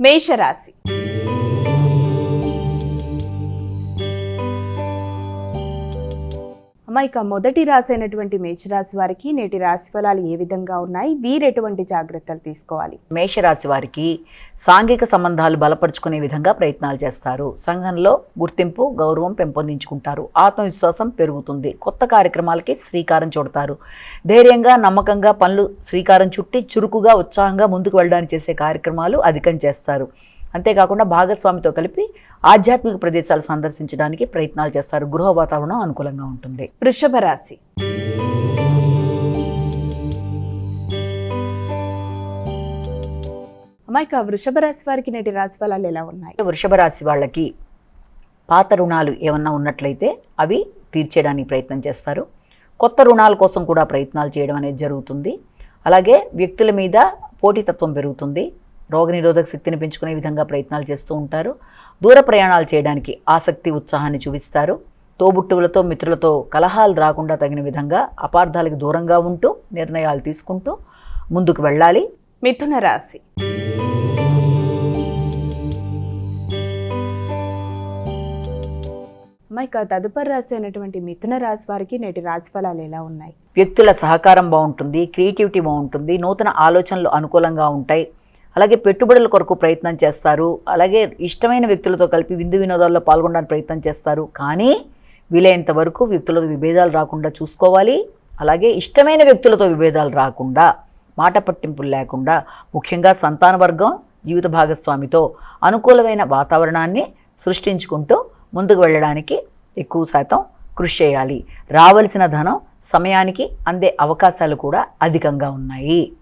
మేషరాశి. అమ్మ ఇక మొదటి రాశి అయినటువంటి మేషరాశి వారికి నేటి రాశి ఫలాలు ఏ విధంగా ఉన్నాయి? వీరు ఎటువంటి జాగ్రత్తలు తీసుకోవాలి? మేషరాశి వారికి సాంఘిక సంబంధాలు బలపరుచుకునే విధంగా ప్రయత్నాలు చేస్తారు. సంఘంలో గుర్తింపు గౌరవం పెంపొందించుకుంటారు. ఆత్మవిశ్వాసం పెరుగుతుంది. కొత్త కార్యక్రమాలకి శ్రీకారం చుడతారు. ధైర్యంగా నమ్మకంగా పనులు శ్రీకారం చుట్టి చురుకుగా ఉత్సాహంగా ముందుకు వెళ్ళడానికి చేసే కార్యక్రమాలు అధికం చేస్తారు. అంతేకాకుండా భాగస్వామితో కలిపి ఆధ్యాత్మిక ప్రదేశాలు సందర్శించడానికి ప్రయత్నాలు చేస్తారు. గృహ వాతావరణం అనుకూలంగా ఉంటుంది. వృషభ రాశి. అమ్మ ఇక వృషభ రాశి వారికి నేటి రాశి ఫలాలు ఎలా ఉన్నాయి? వృషభ రాశి వాళ్ళకి పాత రుణాలు ఏమన్నా ఉన్నట్లయితే అవి తీర్చేయడానికి ప్రయత్నం చేస్తారు. కొత్త రుణాల కోసం కూడా ప్రయత్నాలు చేయడం అనేది జరుగుతుంది. అలాగే వ్యక్తుల మీద పోటీతత్వం పెరుగుతుంది. రోగనిరోధక శక్తిని పెంచుకునే విధంగా ప్రయత్నాలు చేస్తూ ఉంటారు. దూర ప్రయాణాలు చేయడానికి ఆసక్తి ఉత్సాహాన్ని చూపిస్తారు. తోబుట్టువులతో మిత్రులతో కలహాలు రాకుండా తగిన విధంగా అపార్థాలకు దూరంగా ఉంటూ నిర్ణయాలు తీసుకుంటూ ముందుకు వెళ్ళాలి. మిథున రాశి. ఇక తదుపరి రాశి అయినటువంటి మిథున రాశి వారికి నేటి రాశి ఫలాలు ఎలా ఉన్నాయి? వ్యక్తుల సహకారం బాగుంటుంది క్రియేటివిటీ బాగుంటుంది నూతన ఆలోచనలు అనుకూలంగా ఉంటాయి అలాగే పెట్టుబడుల కొరకు ప్రయత్నం చేస్తారు. అలాగే ఇష్టమైన వ్యక్తులతో కలిపి విందు వినోదాల్లో పాల్గొనడానికి ప్రయత్నం చేస్తారు. కానీ వీలైనంత వరకు వ్యక్తులతో విభేదాలు రాకుండా చూసుకోవాలి. అలాగే ఇష్టమైన వ్యక్తులతో విభేదాలు రాకుండా మాట పట్టింపులు లేకుండా ముఖ్యంగా సంతాన వర్గం జీవిత భాగస్వామితో అనుకూలమైన వాతావరణాన్ని సృష్టించుకుంటూ ముందుకు వెళ్ళడానికి ఎక్కువ శాతం కృషి చేయాలి. రావలసిన ధనం సమయానికి అందే అవకాశాలు కూడా అధికంగా ఉన్నాయి.